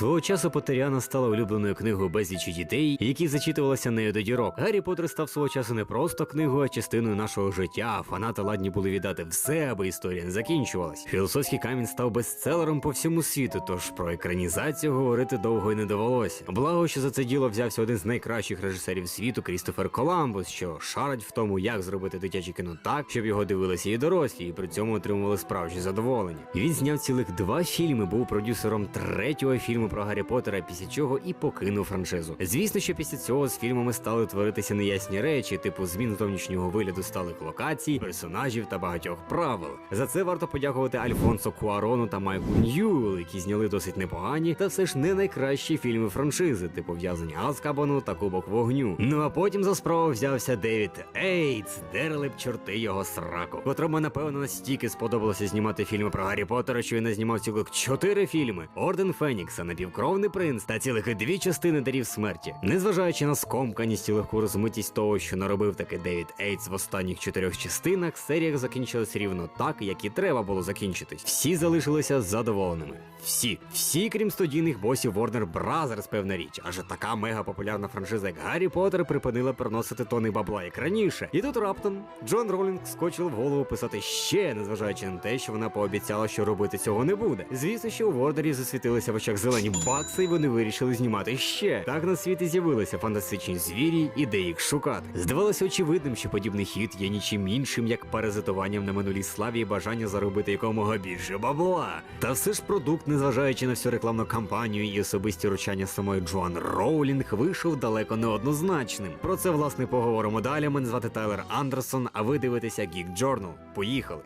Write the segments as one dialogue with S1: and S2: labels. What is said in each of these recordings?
S1: Свого часу Поттеріана стала улюбленою книгою безлічі дітей, які зачитувалися нею до дірок. Гаррі Поттер став свого часу не просто книгою, а частиною нашого життя. Фанати ладні були віддати все, аби історія не закінчувалась. Філософський камінь став бестселером по всьому світу, тож про екранізацію говорити довго й не довелося. Благо, що за це діло взявся один з найкращих режисерів світу Крістофер Коламбус, що шарить в тому, як зробити дитяче кіно так, щоб його дивилися і дорослі, і при цьому отримували справжнє задоволення. Він зняв цілих два фільми, був продюсером третього фільму про Гаррі Поттера, після чого і покинув франшизу. Звісно, що після цього з фільмами стали творитися неясні речі, типу змін зовнішнього вигляду сталих локацій, персонажів та багатьох правил. За це варто подякувати Альфонсо Куарону та Майку Ньюел, які зняли досить непогані, та все ж не найкращі фільми франшизи, типу в'язані Азкабану та Кубок вогню. Ну а потім за справу взявся Девід Ейтс, дерли б чорти його сраку, котрому напевно настільки сподобалося знімати фільми про Гаррі Поттера, що він не знімав цілих чотири фільми: Орден Фенікса, Напівкровний принц та цілих дві частини дарів смерті. Незважаючи на скомканість і легку розмитість того, що наробив таки Девід Ейтс в останніх чотирьох частинах, серія закінчилась рівно так, як і треба було закінчитись. Всі залишилися задоволеними. Всі, всі, крім студійних босів Warner Brothers, певна річ, адже така мега популярна франшиза, як Гаррі Поттер, припинила приносити тони бабла як раніше. І тут раптом Джон Ролінг скочив в голову писати ще, незважаючи на те, що вона пообіцяла, що робити цього не буде. Звісно, що у Вордері засвітилися в очах зелені бакси, і вони вирішили знімати ще. Так на світі з'явилися фантастичні звірі і де їх шукати. Здавалося очевидним, що подібний хід є нічим іншим, як паразитуванням на минулій славі і бажання заробити якомога більше бабла. Та все ж продукт, незважаючи на всю рекламну кампанію і особисті ручання самої Джоан Роулінг, вийшов далеко не однозначним. Про це власне поговоримо далі. Мене звати Тайлер Андерсон, а ви дивитеся Geek Journal. Поїхали!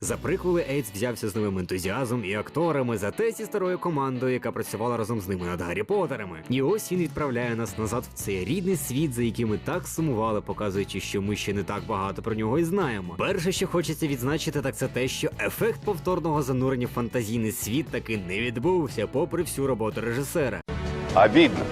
S1: За приколи Ейтс взявся з новим ентузіазмом і акторами, зате зі старою командою, яка працювала разом з ними над Гаррі Поттерами. І ось він відправляє нас назад в цей рідний світ, за яким ми так сумували, показуючи, що ми ще не так багато про нього і знаємо. Перше, що хочеться відзначити, так це те, що ефект повторного занурення в фантазійний світ таки не відбувся, попри всю роботу режисера.
S2: Обидно.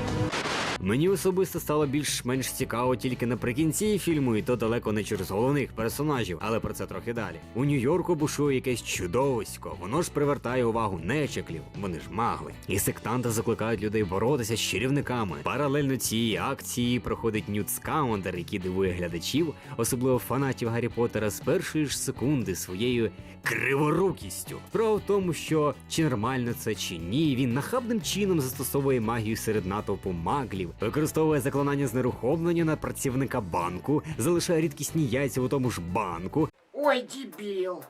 S1: Мені особисто стало більш-менш цікаво тільки наприкінці фільму, і то далеко не через головних персонажів, але про це трохи далі. У Нью-Йорку бушує якесь чудовисько, воно ж привертає увагу нечеклів, вони ж магли. І сектанти закликають людей боротися з чарівниками. Паралельно цієї акції проходить Нют Скаундер, який дивує глядачів, особливо фанатів Гаррі Поттера, з першої ж секунди своєю криворукістю. Справа в тому, що чи нормально це чи ні, він нахабним чином застосовує магію серед натовпу маглів, використовує заклинання знерухомлення на працівника банку, залишає рідкісні яйця у тому ж банку.
S3: Ой, дебил.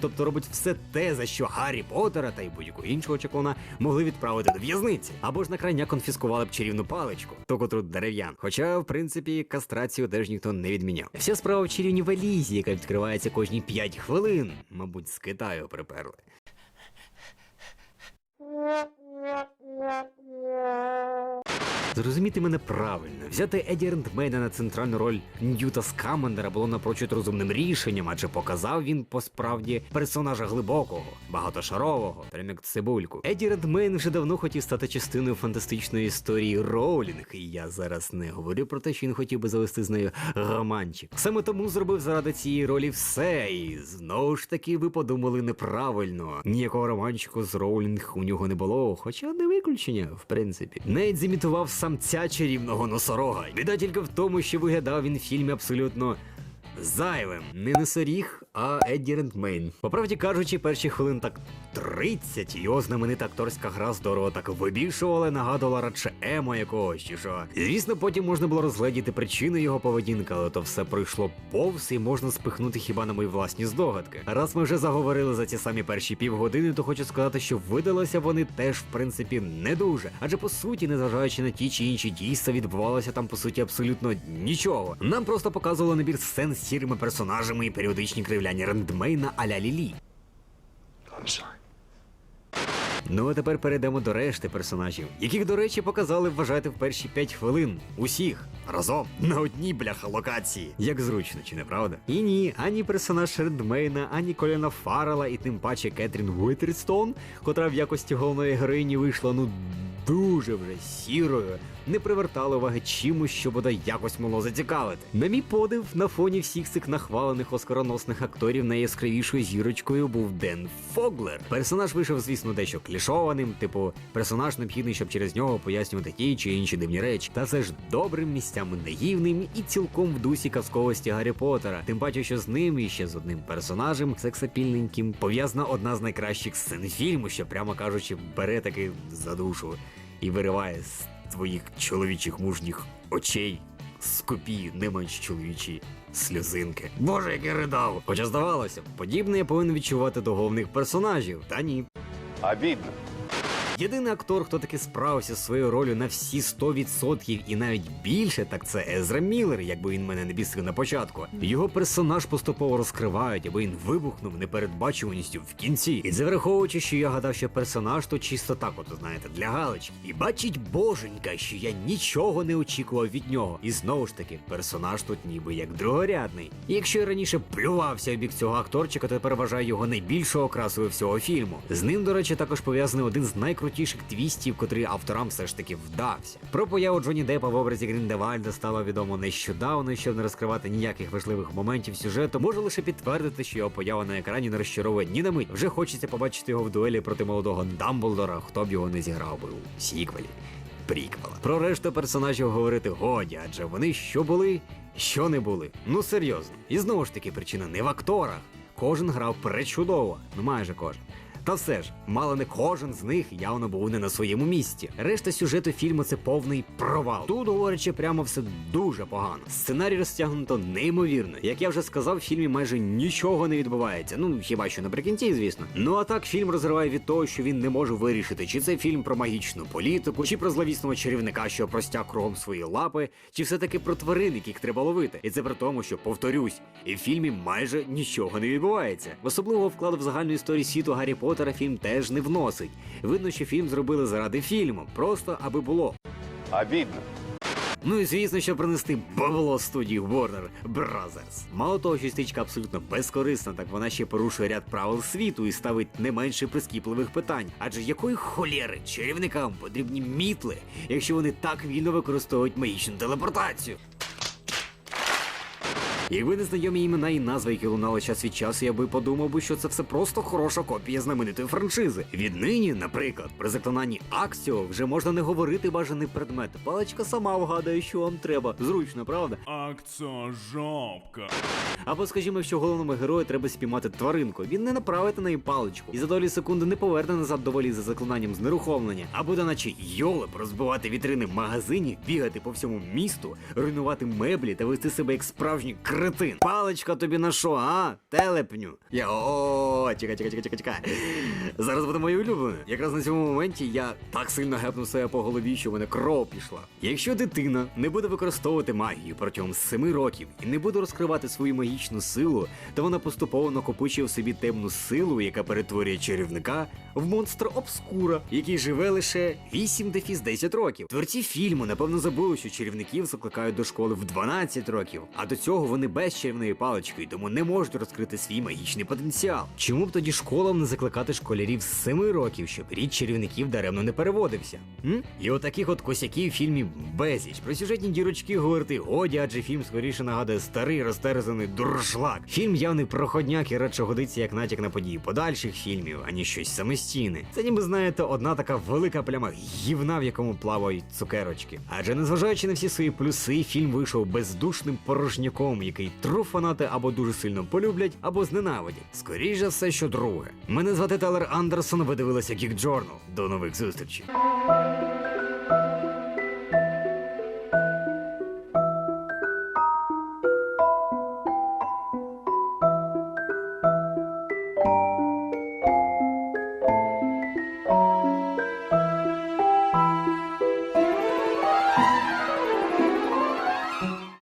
S1: Тобто робить все те, за що Гаррі Поттера та й будь-якого іншого чаклуна могли відправити до в'язниці, або ж на крайня конфіскували б чарівну паличку, то котру дерев'ян. Хоча, в принципі, кастрацію теж ніхто не відміняв. Вся справа в чарівній валізі, яка відкривається кожні 5 хвилин. Мабуть, з Китаю приперли. Зрозуміти мене правильно, взяти Еді Рендмейна на центральну роль Ньюта Скамендера було напрочуд розумним рішенням, адже показав він по справді персонажа глибокого, багатошарового, прям цибульку. Еді Редмейн вже давно хотів стати частиною фантастичної історії Роулінг, і я зараз не говорю про те, що він хотів би завести з нею романчик. Саме тому зробив заради цієї ролі все, і знову ж таки ви подумали неправильно. Ніякого романчику з Роулінг у нього не було, хоча не виключення, в принципі. Нейт зімітував самця чарівного носорога. Біда тільки в тому, що виглядав він в фільмі абсолютно. Зайвим, не носоріг, а Едді Рентмейн. По правді кажучи, перші хвилин так 30 його знаменита акторська гра здорово так вибільшувала, нагадувала радше Емо якогось чи що. Звісно, потім можна було розгледіти причини його поведінки, але то все пройшло повз і можна спихнути хіба на мої власні здогадки. Раз ми вже заговорили за ці самі перші півгодини, то хочу сказати, що видалися вони теж в принципі не дуже. Адже по суті, незважаючи на ті чи інші дійства, відбувалося там по суті абсолютно нічого. Нам просто показували набір сцен з сірими персонажами і періодичні кривляння рендмейна а-ля Лілі. Ну а тепер перейдемо до решти персонажів, яких, до речі, показали вважати в перші 5 хвилин. Усіх разом на одній бляха локації. Як зручно, чи не правда? І ні, ані персонаж Редмейна, ані Коліна Фаррела, і тим паче Кетрін Уітерстон, котра в якості головної героїні вийшла ну дуже вже сірою. Не привертали уваги чимось, що бодай якось могло зацікавити. На мій подив, на фоні всіх цих нахвалених оскароносних акторів найяскравішою зірочкою був Ден Фоглер. Персонаж вийшов, звісно, дещо клішованим, типу персонаж необхідний, щоб через нього пояснювати ті чи інші дивні речі. Та це ж добрим місцями наївним і цілком в дусі казковості Гаррі Поттера. Тим паче, що з ним і ще з одним персонажем сексапільненьким пов'язана одна з найкращих сцен фільму, що прямо кажучи, бере таки за душу і вириває з твоїх чоловічих мужніх очей скупі, не менш чоловічі сльозинки. Боже, як я ридав! Хоча здавалося, подібне я повинен відчувати до головних персонажів. Та ні.
S2: Обидно.
S1: Єдиний актор, хто таки справився з своєю ролью на всі 100% і навіть більше, так це Езра Міллер, якби він мене не бісив на початку. Його персонаж поступово розкривають, аби він вибухнув непередбачуваністю в кінці. І це враховуючи, що я гадав, що персонаж то чисто так, от знаєте, для галочки. І бачить боженька, що я нічого не очікував від нього. І знову ж таки, персонаж тут ніби як другорядний. І якщо я раніше плювався в бік цього акторчика, то тепер вважаю його найбільшою окрасою всього фільму. З ним, до речі, також пов'язаний один з найкрутіших твістів, котрий авторам все ж таки вдався. Про появу Джоні Деппа в образі Гріндевальда стало відомо нещодавно, щоб не розкривати ніяких важливих моментів сюжету, можу лише підтвердити, що його поява на екрані не розчаровує ні на мить. Вже хочеться побачити його в дуелі проти молодого Дамблдора, хто б його не зіграв би у сіквелі. Пріквела. Про решту персонажів говорити годі, адже вони що були, що не були. Ну серйозно. І знову ж таки, причина не в акторах. Кожен грав пречудово, ну майже кожен. Та все ж, мало не кожен з них явно був не на своєму місці. Решта сюжету фільму це повний провал. Тут, говорячи, прямо все дуже погано. Сценарій розтягнуто неймовірно. Як я вже сказав, в фільмі майже нічого не відбувається. Ну хіба що наприкінці, звісно. Ну а так фільм розриває від того, що він не може вирішити, чи це фільм про магічну політику, чи про зловісного чарівника, що простяг кругом свої лапи, чи все таки про тварин, яких треба ловити. І це при тому, що повторюсь, і в фільмі майже нічого не відбувається. Особливого вкладу в загальну історію світу Гаррі Поттера фільм теж не вносить. Видно, що фільм зробили заради фільму, просто аби було.
S2: Обидно.
S1: Ну і звісно, що принести бабло студії Warner Brothers. Мало того, що стичка абсолютно безкорисна, так вона ще порушує ряд правил світу і ставить не менше прискіпливих питань. Адже якої холєри чарівникам потрібні мітли, якщо вони так вільно використовують магічну телепортацію? Якби не знайомі імена і назви, які лунали час від часу, я би подумав би, що це все просто хороша копія знаменитої франшизи. Віднині, наприклад, при заклинанні Аксіо вже можна не говорити бажаний предмет. Паличка сама вгадає, що вам треба. Зручно, правда?
S3: Акцо жопка.
S1: Або скажімо, що головному герою треба спіймати тваринку. Він не направить на неї паличку і за долі секунди не поверне назад до волі за заклинанням знерухомлення. А буде наче йолеп розбивати вітрини магазинів, бігати по всьому місту, руйнувати меблі та вести себе як справжній кретин. Паличка тобі на що, а? Телепню. Я о, чекай, чекай, чекай. Зараз буде моє улюблене. Якраз на цьому моменті я так сильно гепнув себе по голові, що в мене кров пішла. Якщо дитина не буде використовувати магію протягом 7 років і не буде розкривати свою магічну силу, то вона поступово накопичує в собі темну силу, яка перетворює чарівника в монстра обскура, який живе лише 8 дефіс 10 років. Творці фільму напевно забули, що чарівників закликають до школи в 12 років, а до цього вони без чарівної палички, тому не можуть розкрити свій магічний потенціал. Чому б тоді школам не закликати школярів з 7 років, щоб рід чарівників даремно не переводився? М? І отаких от косяків в фільмі безліч. Про сюжетні дірочки говорити годі, адже фільм скоріше нагадує старий розтерзаний дуршлаг. Фільм явний проходняк і радше годиться як натяк на події подальших фільмів, ані щось самостійне. Це ніби знаєте, одна така велика пляма гівна, в якому плавають цукерочки. Адже незважаючи на всі свої плюси, фільм вийшов бездушним порожняком, який тру фанати або дуже сильно полюблять, або зненавидять. Скоріше за все, що друге. Мене звати Телер Андерсон. Ви дивилися Geek Journal. До нових зустрічей.